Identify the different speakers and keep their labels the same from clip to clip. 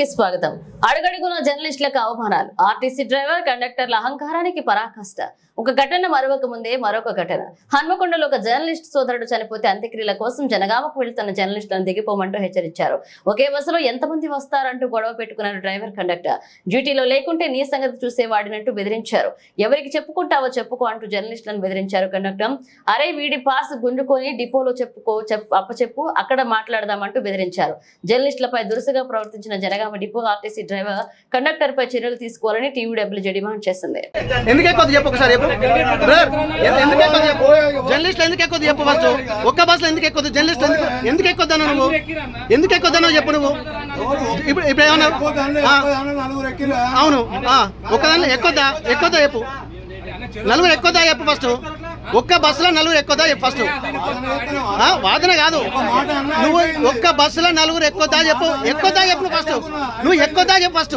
Speaker 1: కి స్వాగతం. అడుగడుగున జర్నలిస్టులకు అవమానాలు. ఆర్టీసీ డ్రైవర్ కండక్టర్ల అహంకారానికి పరాకాష్ట. ఒక ఘటన మరొక ముందే మరొక ఘటన. హన్మకొండలో ఒక జర్నలిస్ట్ సోదరుడు చనిపోతే అంత్యక్రియల కోసం జనగామకు వెళ్తున్న జర్నలిస్టులను దిగిపోమంటూ హెచ్చరించారు. ఒకే బస్సులో ఎంతమంది వస్తారంటూ గొడవ పెట్టుకున్నారు డ్రైవర్ కండక్టర్. డ్యూటీలో లేకుంటే నీ సంగతి చూసేవాడినట్టు బెదిరించారు. ఎవరికి చెప్పుకుంటావో చెప్పుకో అంటూ జర్నలిస్టులను బెదిరించారు కండక్టర్. అరే వీడి పాస్ గుంజుకొని డిపోలో చెప్పుకో చెప్పు అప్పచెప్పు అక్కడ మాట్లాడదామంటూ బెదిరించారు. జర్నలిస్టులపై దురుసుగా ప్రవర్తించిన Jangaon depot RTC driver conductor పై చర్యలు తీసుకోవాలని టీయూడబ్ల్యూజే డిమాండ్ చేసింది.
Speaker 2: ఎందుకు చెప్పు. ఎందుకు జర్నలిస్ట్ ఎందుకు ఎక్కువ చెప్పు ఫస్ట్ ఒక్క బస్సులో ఎందుకు ఎక్కువ జర్నలిస్ట్ ఎందుకు ఎందుకు ఎక్కువ నువ్వు? ఎందుకు ఎక్కువ చెప్పు నువ్వు? ఇప్పుడు ఇప్పుడు ఏమన్నా అవును. ఆ, ఒక్కదాన్ని ఎక్కువదా ఎక్కువదా చెప్పు. నలుగురు ఎక్కువదా చెప్పు ఫస్ట్ ఒక్క బస్సులో నలుగురు ఎక్కువదా చెప్పు ఫస్ట్ ఆ, వాదన కాదు. నువ్వు ఒక్క బస్సులో నలుగురు ఎక్కువదా చెప్పు. ఎక్కువదా చెప్పు ఫస్ట్ నువ్వు ఎక్కువదా చెప్పు ఫస్ట్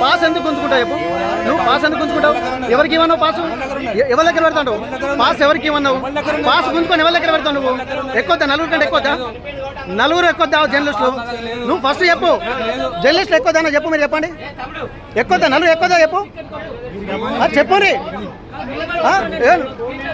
Speaker 2: పాస్ ఎందుకు గుంజుకుంటావు చెప్పు? నువ్వు పాస్ ఎందుకు గుంజుకుంటావు ఎవరికి ఇవ్వన్నావు పాస్? ఎవరి దగ్గర పెడతావు పాస్ ఎవరికి ఇవ్వన్నావు పాస్ గుంజుకొని ఎవరి దగ్గర పెడతావు నువ్వు? ఎక్కువద్దా నలుగురు కంటే ఎక్కువద్దా నలుగురు ఎక్కువద్దా జర్నలిస్టులు? నువ్వు ఫస్ట్ చెప్పు. జర్నలిస్టులు ఎక్కువదా చెప్పు మీరు చెప్పండి. ఎక్కువద్దా నలుగురు ఎక్కువదా చెప్పు? ఆ, చెప్పుని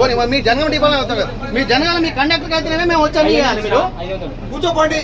Speaker 2: పోనీ, మరి మీ జనగం డిపోలో అవుతారు కదా. మీ జనగాలు మీ కండక్టర్ అయితేనే మేము వచ్చాము
Speaker 3: కూర్చోపోండి.